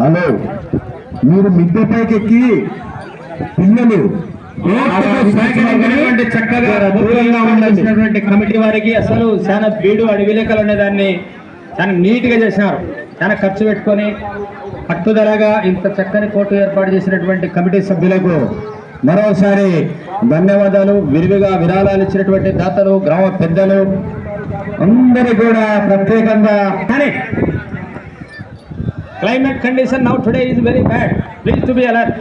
Hello మీరు మిద్దె పైకి ఎక్కి పిల్లలు చక్కగా చేసినటువంటి కమిటీ వారికి అసలు చాలా బీడు అడవిలేకలు ఉండేదాన్ని చాలా నీట్గా చేసినారు. చాలా ఖర్చు పెట్టుకొని పట్టుదలగా ఇంత చక్కని కోర్టు ఏర్పాటు చేసినటువంటి కమిటీ సభ్యులకు మరోసారి ధన్యవాదాలు. విరివిగా విరాళాలు ఇచ్చినటువంటి దాతలు గ్రామ పెద్దలు అందరి కూడా ప్రత్యేకంగా కానీ climate condition now today is very bad please to be alert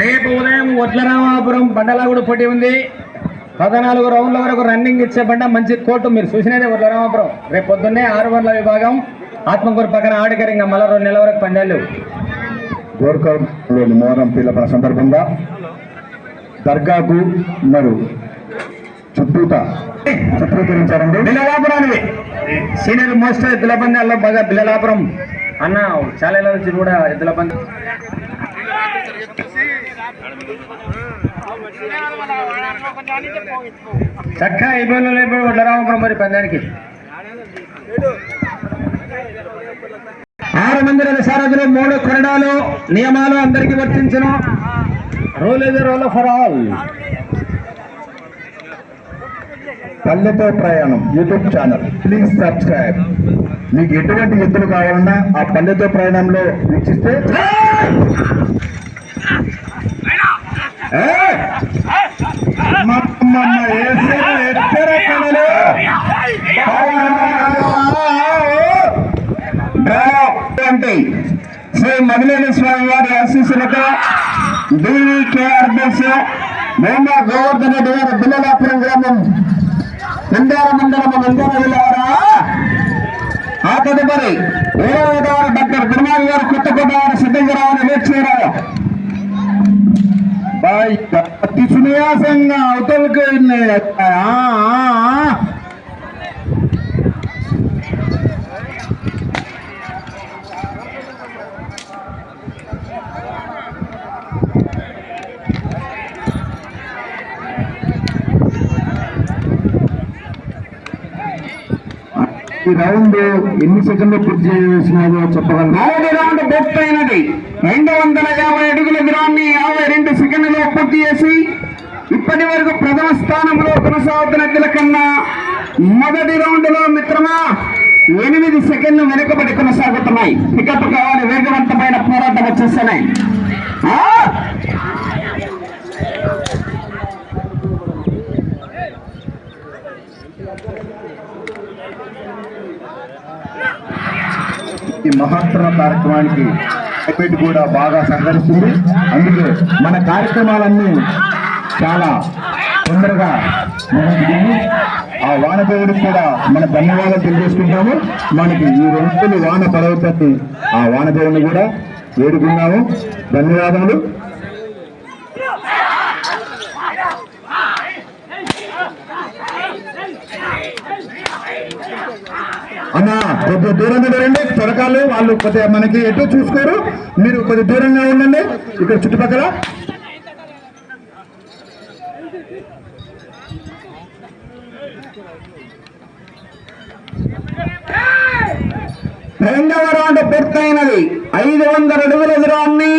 రేపు ఉదయం వడ్లరామాపురం బండలా కూడా పోటీ ఉంది. పద్నాలుగు రౌండ్ల వరకు రన్నింగ్ ఇచ్చే బండ మంచి కోర్టు మీరు చూసినదే వడ్లరామాపురం. రేపు పొద్దున్నే ఆరు వందల విభాగం ఆత్మకూరు పక్కన ఆడికరింగ మళ్ళా రెండు నెలల వరకు పందాలు గోర్కర్లోని మోహరం పిల్లపన సందర్భంగా దర్గాకు మరియు చుట్టూత. చిత్రీకరించారండి. బిల్లలాపురానికి సీనియర్ మోస్ట్ ఎద్దుల పందాల్లో బాగా బిల్లలాపురం. అన్న చాలా నుంచి కూడా ఎద్దుల పందెం చక్క అయిపోయిన అయిపోయి వడ్లరామపురం మరి పందానికి. ఆరు మంది సారథులు మూడు కొరడాలు నియమాలు అందరికీ వర్తించను. Rule is rule for all పల్లెతో ప్రయాణం యూట్యూబ్ ఛానల్ ప్లీజ్ సబ్స్క్రైబ్ మీకు ఎటువంటి ఎద్దులు కావాలన్నా ఆ పల్లెతో ప్రయాణంలో వీక్షిస్తే? అంటే శ్రీ మదిలేని స్వామి వారి ఆశీస్సులతో డివికేఆర్ బస్ మేమ గోవర్ధన రెడ్డి గారి బిల్లలాపురం గ్రామం నంద్యాల మండలం నంద్యాల జిల్లా వారా ఆ తదుపరి ఏడవ గారు డాక్టర్ గురుమాన్ గారు కొత్తకోట వారు సిద్ధంగా రావాలని వేచేరారు బాయ్ అతి సునియాసంగా అవతలకి ఈ రౌండ్ ఎన్ని సెకండ్లు పూర్తి చేసినారో చెప్పగలరు? మొదటి రౌండ్ పూర్తయినది. రెండు వందల యాభై అడుగుల దూరాన్ని యాభై రెండు సెకండ్లో పూర్తి చేసి ఇప్పటి వరకు ప్రథమ స్థానంలో కొనసాగుతున్న తిలకన్నా మొదటి రౌండ్లో మిత్రమా ఎనిమిది సెకండ్లు వెనుకబడి కొనసాగుతున్నాయి. పికప్ కావాలి వేగవంతమైన పోరాటం వచ్చేస్తున్నాయి ఆ? ఈ మహత్తర కార్యక్రమానికి ఎఫెక్ట్ కూడా బాగా సహకరిస్తుంది అందుకే మన కార్యక్రమాలన్నీ చాలా తొందరగా ముగించుకుని ఆ వానదేవుడికి కూడా మన ధన్యవాదాలు తెలియజేసుకుంటాము. మనకి ఈ రెండు వాన పడవతని ఆ వానదేవుని కూడా వేడుకున్నాము. ధన్యవాదములు. అన్న కొద్దిగా దూరంగా రండి త్వరకాలు వాళ్ళు కొద్దిగా మనకి ఎటు చూసుకోరు. మీరు కొద్దిగా దూరంగా ఉండండి. ఇక్కడ చుట్టుపక్కల. రెండవ రౌండ్ పూర్తయినది. ఐదు వందల అడుగుల దూరాన్ని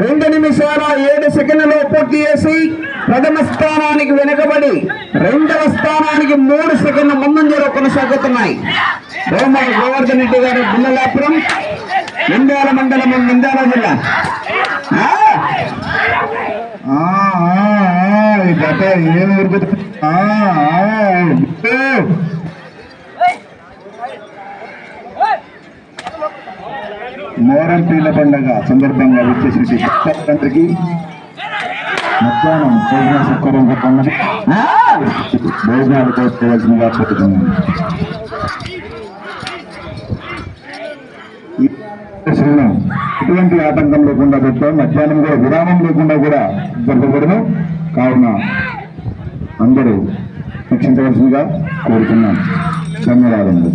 రెండు నిమిషాల ఏడు సెకండ్లలో పూర్తి చేసి ప్రథమ స్థానానికి వెనుకబడి రెండవ స్థానానికి మూడు సెకండ్ల ముందంజలో కొనసాగుతున్నాయి. రోమల్ గోవర్ధన్ రెడ్డి గారు బుల్లలాపురం నిందాల మండలం నిందాల జిల్లా. ఆ? గత మోరం పీల పండగ సందర్భంగా వచ్చేసి అందరికీ మధ్యాహ్నం భోజన సౌకర్యం చెప్పండి. భోజనాలు కోరుకోవాల్సిందిగా కోరుతున్నాను ఎటువంటి ఆటంకం లేకుండా పెట్టాం మధ్యాహ్నం కూడా విరామం లేకుండా కూడా జరపబడను కావున అందరూ వీక్షించవలసిందిగా కోరుతున్నాను. ధన్యవాదములు.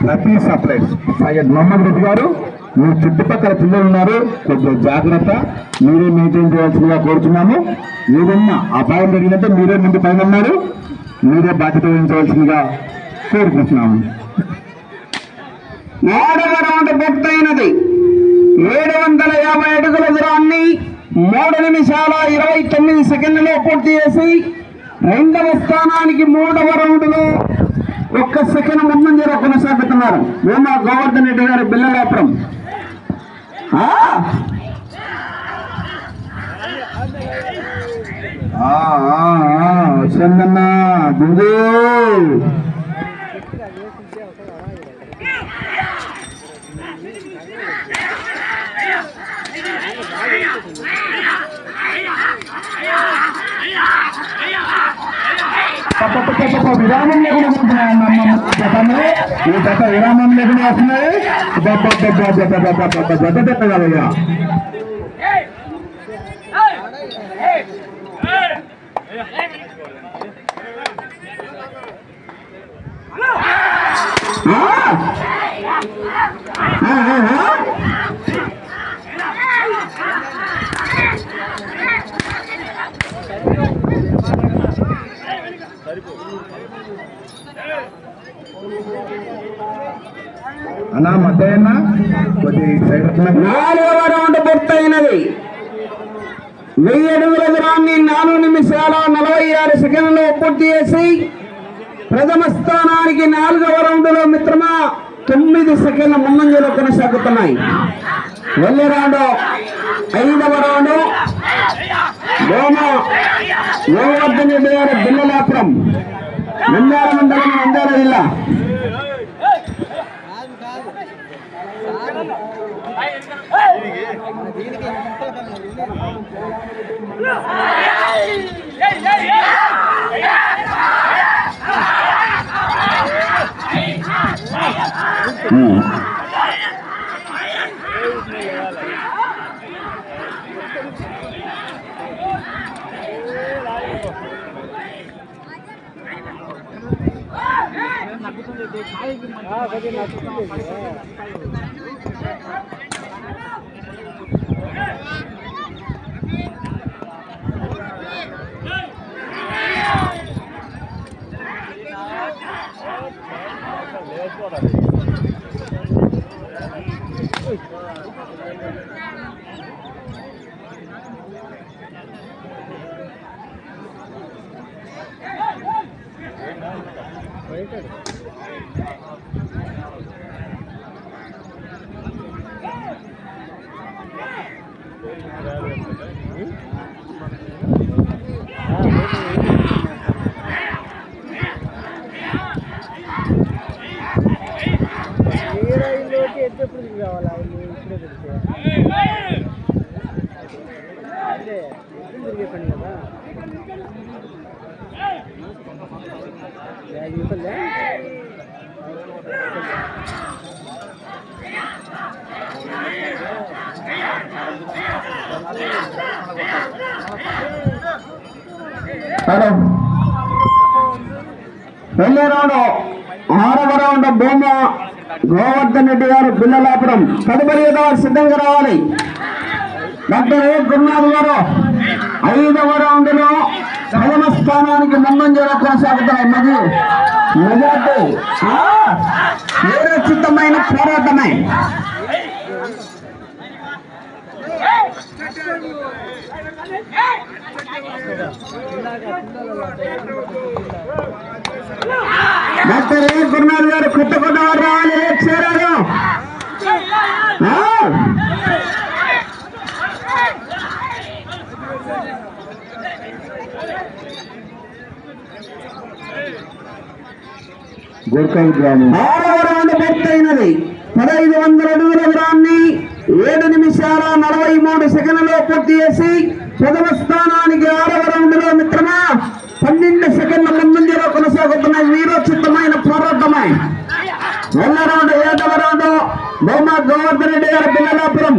ప్రతి సప్లైస్ సయ్యద్ మొహమ్మద్ రెడ్డి గారు మీ చుట్టుపక్కల పిల్లలు ఉన్నారు కొద్దిగా జాగ్రత్త. మీరే మెయింటైన్ చేయాల్సిందిగా కోరుతున్నాము ఏదన్నా అపాయం జరిగినట్టే మీరే ముందు పైన ఉన్నారు మీరే బాధ్యత వహించవలసిందిగా కోరుకుంటున్నాము. మూడవ రౌండ్ పూర్తయినది. ఏడు వందల యాభై అడుగుల దూరాన్ని మూడు నిమిషాల ఇరవై తొమ్మిది సెకండ్లలో పూర్తి చేసి రెండవ స్థానానికి మూడవ రౌండ్లో ఒక్క సెకండ్ ముందంజలో కొనసాగుతున్నారు. వేమా గోవర్ధన్ రెడ్డి గారి బిల్లలాపురం ఆ? ఆ, చందన్న పాప, పాప, విరామం లేకుండా పోతున్నాయి అన్న, అన్న, అన్న, గతంలో ఈ గత విరామం లేకుండా వస్తున్నాయి గొప్ప గొప్ప గొప్ప గొప్ప గొప్ప అన్నా నాలుగవ రౌండ్ పూర్తయినది. వెయ్యి అడుగుల దూరాన్ని నాలుగు నిమిషాల నలభై ఆరు సెకండ్లు పూర్తి చేసి ప్రథమ స్థానానికి నాలుగవ రౌండ్లో మిత్రమా తొమ్మిది సెకండ్ల ముందంజలో కొనసాగుతున్నాయి. వెళ్ళే రౌండ్ ఐదవ రౌండ్. గోమ గోవర్ధన్ రెడ్డి గారు బిల్లలాపురం నంద్యాల మండలం నంద్యాల జిల్లా. నగ్గుతుంది కాయ నగ్గుతుంది హీరోయిన్లోకి హలో వెళ్ళే రౌండ్ ఆరవ రౌండ్ గోవర్ధన్ రెడ్డి గారు బిల్లలాపురం తదుపరి సిద్ధంగా రావాలి. డాక్టర్ ఏ గురునాథ్ గారు ఐదవ రౌండ్లో ప్రథమ స్థానానికి ముందంజలో కొనసాగుతాయి మది మెజార్టీ చిత్తమైన పోరాటమే. డాక్టర్ ఏ. గురునాథ్ గారు కొత్త కొత్త వారు రావాలి రేపు చేరారు ఆ? గోర్ఖాయి గ్రామం ఆరవ రౌండ్ పూర్తయినది. పదహైదు వందల అడుగుల దూరాన్ని ఏడు నిమిషాల నలభై మూడు సెకండ్లో పూర్తి చేసి ప్రథమ స్థానానికి ఆరవ రౌండ్లో మిత్రమా పన్నెండు సెకండ్ల ముందంజలో కొనసాగుతున్న వీరోచితమైన పోరాటమే. వెళ్ళ రౌండ్ ఏడవ రౌండ్. బొమ్మ గోవర్ధన్ రెడ్డి గారు పిల్లలాపురం.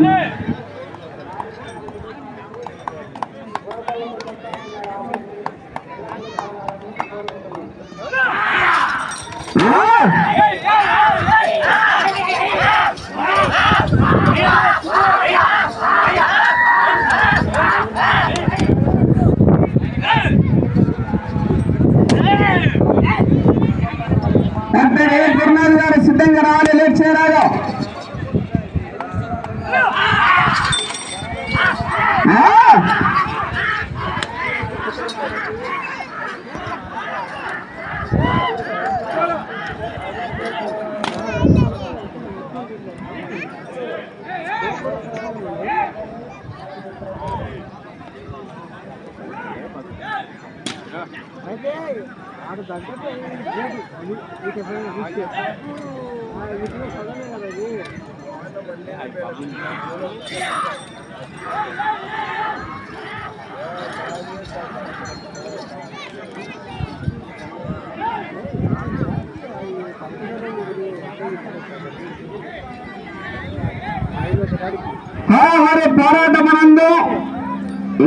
ఆహార పోరాటమనందు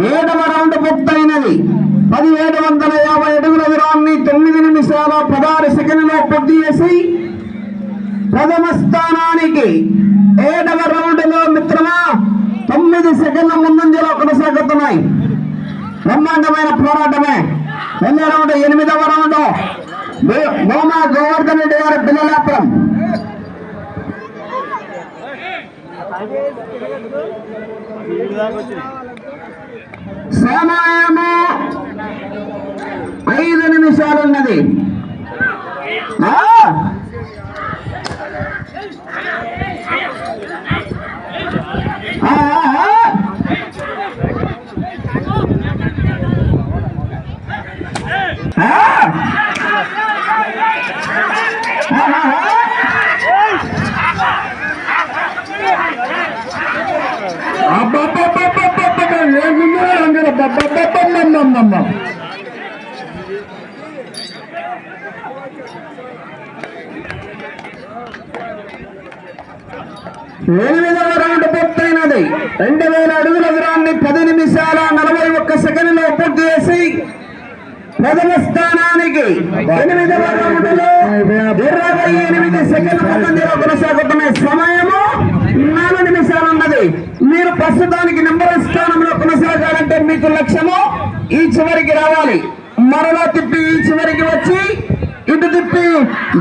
ఏడవ రౌండ్ పూర్తయినది. పదిహేడు వందల యాభై అడుగుల దూరాన్ని తొమ్మిది నిమిషాల పదహారు సెకండ్లో పూర్తి చేసి ప్రథమ స్థానానికి ఏడవ రౌండ్లో మిత్రమా? తొమ్మిది సెకండ్ల ముందంజలో కొనసాగుతున్నాయి. బ్రహ్మాండమైన పోరాటమే. ఎన్నో రౌండ్ ఎనిమిదవ రౌండ్. గోమా గోవర్ధన్ రెడ్డి గారి పిల్లలాపురం. సమయము ఐదు నిమిషాలున్నది ఆ? ఆ, ఆ, ఆ. ఆ? ఆ, ఆ, ఆ. అబ్బబ్బబ్బబ్బబ్బబ్బ! ఏముందో అందులో అబ్బబ్బబ్బబ్బబ్బబ్బబ్బ! ఎనిమిదవ రౌండ్ పూర్తయినది. రెండు వేల అడుగుల దూరాన్ని పది నిమిషాల నలభై ఒక్క సెకండ్లో పూర్తి చేసి ప్రథమ స్థానానికి ఎనిమిదవ రౌండ్లో ఇరవై ఎనిమిది సెకండ్ల కొనసాగుతున్న సమయము నాలుగు నిమిషాలు ఉన్నది. మీరు ప్రస్తుతానికి నెంబర్ స్థానంలో కొనసాగాలంటే మీకు లక్ష్యము ఈ చివరికి రావాలి. మరలా తిప్పి ఈ చివరికి వచ్చి ఇటు తిప్పి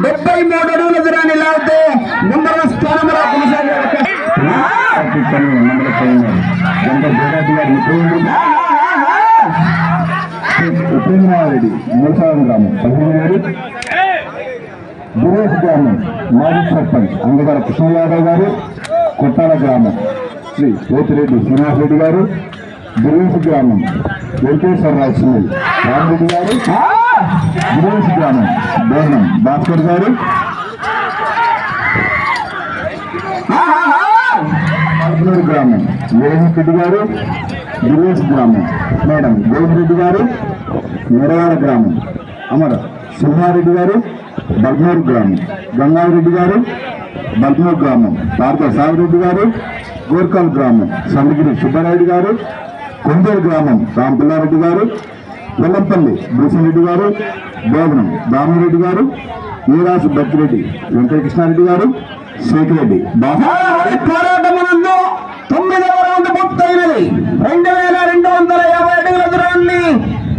డెబ్బై మూడు అడుగుల దూరాన్ని లాగితే నెంబర్ స్థానం గ్రామం మాజీ సర్పంచ్ అంగగార కృష్ణ యాదవ్ గారు కొట్టాల గ్రామం శ్రీ పోతిరెడ్డి శ్రీనివాసరెడ్డి గారు దురేష్ గ్రామం వెంకటేశ్వరరావు సునీల్ రామరెడ్డి గారు దురేష్ గ్రామం బోనం భాస్కర్ గారు. పాల్గొనూరు గ్రామం వీరేంద్ర గారు దినేష్ గ్రామం మేడం గోవిందరెడ్డి గారు నిరవాడ గ్రామం అమర సింహారెడ్డి గారు బగ్నూరు గ్రామం గంగారెడ్డి గారు బల్మూరు గ్రామం పార్థ సాగిరెడ్డి గారు గోర్కల్ గ్రామం సందగిరి సుబ్బారెడ్డి గారు కొందేరు గ్రామం రామ్ పిల్లారెడ్డి గారు వెల్లంపల్లి భూషణరెడ్డి గారు బోధనం దామిరెడ్డి గారు ఈరాజు బక్కిరెడ్డి వెంకటకృష్ణారెడ్డి గారు శేఖరెడ్డి బాబా. ఆహార పోరాటమునందు తొమ్మిదవ రౌండ్ పూర్తయినది. రెండు వేల రెండు వందల యాభై అడుగుల దూరాన్ని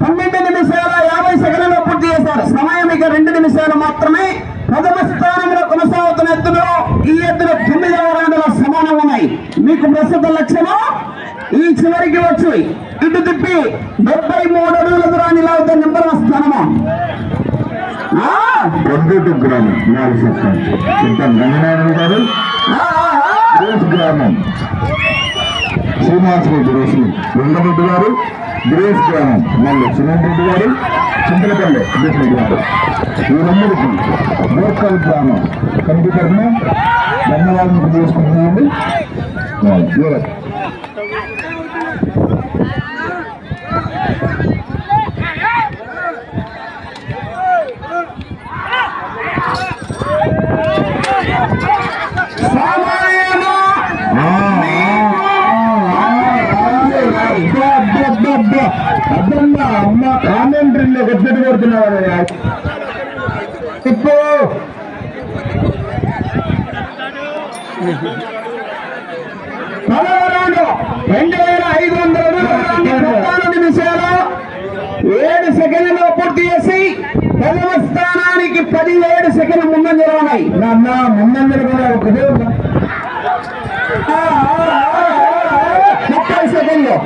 పన్నెండు నిమిషాల యాభై సెకండ్లలో పూర్తి చేశారు. సమయం ఇక రెండు నిమిషాలు మాత్రం ప్రథమ స్థానంలో కొనసాగుతున్న ఎత్తులో ఈ ఎత్తులో తొమ్మిదవ రౌండ్లో సమానం ఉన్నాయి మీకు ప్రస్తుత లక్ష్యము ఈ చివరికి వచ్చి ఇటు తిప్పి డెబ్బై మూడు అడుగుల దూరాన్ని లాగుతున్న నెంబర్ స్థానము. కొండూటు గ్రామం నాలుగు సర్పంచ్ గారు? గ్రామం. వెంకటరెడ్డి గారు? దినేష్ గ్రామం. మళ్ళీ చిన్నరెడ్డి గారు? చింతలపల్లి. గారు. వీరందరికీ గోర్కల్ గ్రామం. తరఫున ధన్యవాదాలు వాళ్ళు. సమయము ఆ, ఆ, అబ్బా, అబ్బా, అబ్బా, అబ్బా. అబ్బమ్మా, అమ్మ కామెంటరీలో కొట్టెట్టు కొడుతున్నారు తిప్పు పదవరాడు రెండు వేల ఐదు వందల పద్నాలుగు నిమిషాలు ఏడు సెకండ్లలో పూర్తి చేసి ప్రథమ స్థానానికి పదిహేడు సెకండ్లు ముందంజలో ఉన్నాయి. నాన్న ముందందరూ కూడా ఒకటే ముప్పై సెకండ్లు.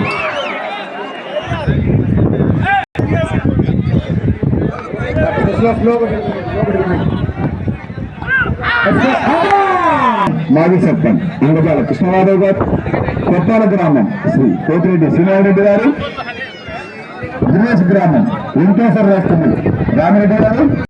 మాజీ సర్పంచ్ ఇంగజాల కృష్ణమాధవ్ గారు. కొట్టాల గ్రామం. శ్రీ కోటిరెడ్డి శ్రీనారాయణ గారు దినేష్ గ్రామం. వెంకటేశ్వర రాష్ట్రం రామిరెడ్డి గారు.